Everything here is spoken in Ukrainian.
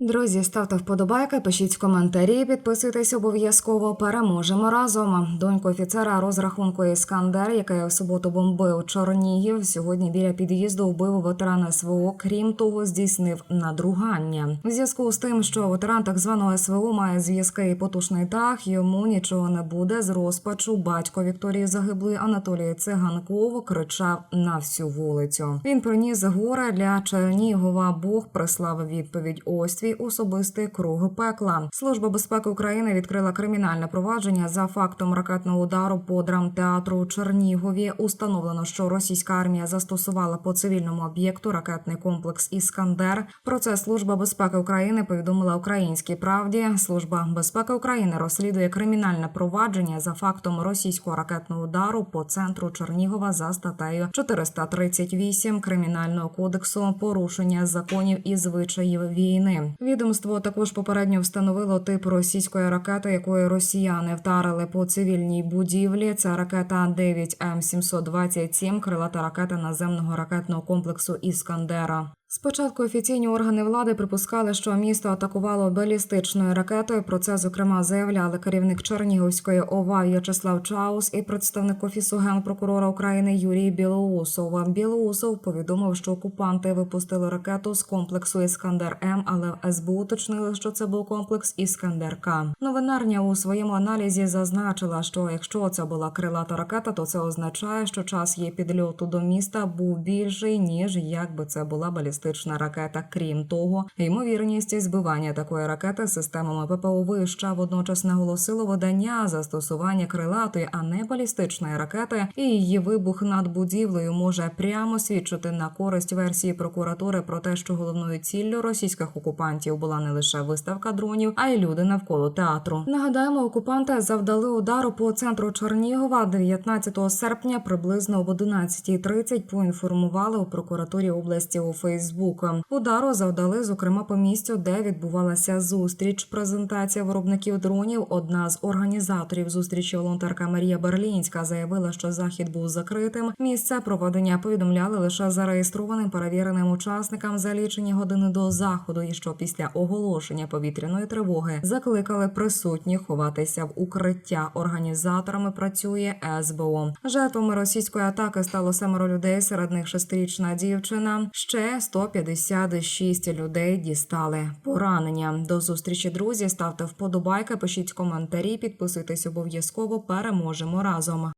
Друзі, ставте вподобайки, пишіть коментарі, підписуйтесь обов'язково. Переможемо разом. Доньку офіцера розрахунку Іскандер, який в суботу бомбив Чорнігів, сьогодні біля під'їзду вбив ветерана СВО. Крім того, здійснив надругання. В зв'язку з тим, що ветеран так званого СВО має зв'язки і потужний дах, йому нічого не буде. З розпачу батько Вікторії загиблої Анатолії Циганков кричав на всю вулицю. Він приніс горе для Чернігова. Бог прислав відповідь. Ось твій особистий круг пекла. Служба безпеки України відкрила кримінальне провадження за фактом ракетного удару по драмтеатру у Чернігові. Установлено, що російська армія застосувала по цивільному об'єкту ракетний комплекс Іскандер. Про це служба безпеки України повідомила Українській правді. Служба безпеки України розслідує кримінальне провадження за фактом російського ракетного удару по центру Чернігова за статтею 438 кримінального кодексу порушення законів і звичаїв війни. Відомство також попередньо встановило тип російської ракети, якою росіяни вдарили по цивільній будівлі. Це ракета 9 М 727 крилата ракета наземного ракетного комплексу Іскандера. Спочатку офіційні органи влади припускали, що місто атакувало балістичною ракетою. Про це зокрема заявляли керівник Чернігівської ОВА В'ячеслав Чаус і представник офісу генпрокурора України Юрій Білоусов. Білоусов повідомив, що окупанти випустили ракету з комплексу Іскандер М, але СБУ уточнили, що це був комплекс Іскандер К. Новинарня у своєму аналізі зазначила, що якщо це була крилата ракета, то це означає, що час її підльоту до міста був більший ніж якби це була балістична ракета. Крім того, ймовірність збивання такої ракети системами ППО вища. Водночас наголосило видання застосування крилатої, а не балістичної ракети, і її вибух над будівлею може прямо свідчити на користь версії прокуратури про те, що головною ціллю російських окупантів була не лише виставка дронів, а й люди навколо театру. Нагадаємо, окупанти завдали удару по центру Чернігова 19 серпня, приблизно об 11.30 Поінформували у прокуратурі області у Фейсбук. Удару завдали зокрема по місцю, де відбувалася зустріч. Презентація виробників дронів. Одна з організаторів зустрічі волонтерка Марія Берлінська заявила, що захід був закритим. Місце проведення повідомляли лише зареєстрованим перевіреним учасникам за лічені години до заходу. І що після оголошення повітряної тривоги закликали присутніх ховатися в укриття. Організаторами працює СБО. Жертвами російської атаки стало семеро людей. Серед них шестирічна дівчина. Ще 156 людей дістали поранення. До зустрічі, друзі. Ставте вподобайки, пишіть коментарі, підписуйтесь обов'язково. Переможемо разом.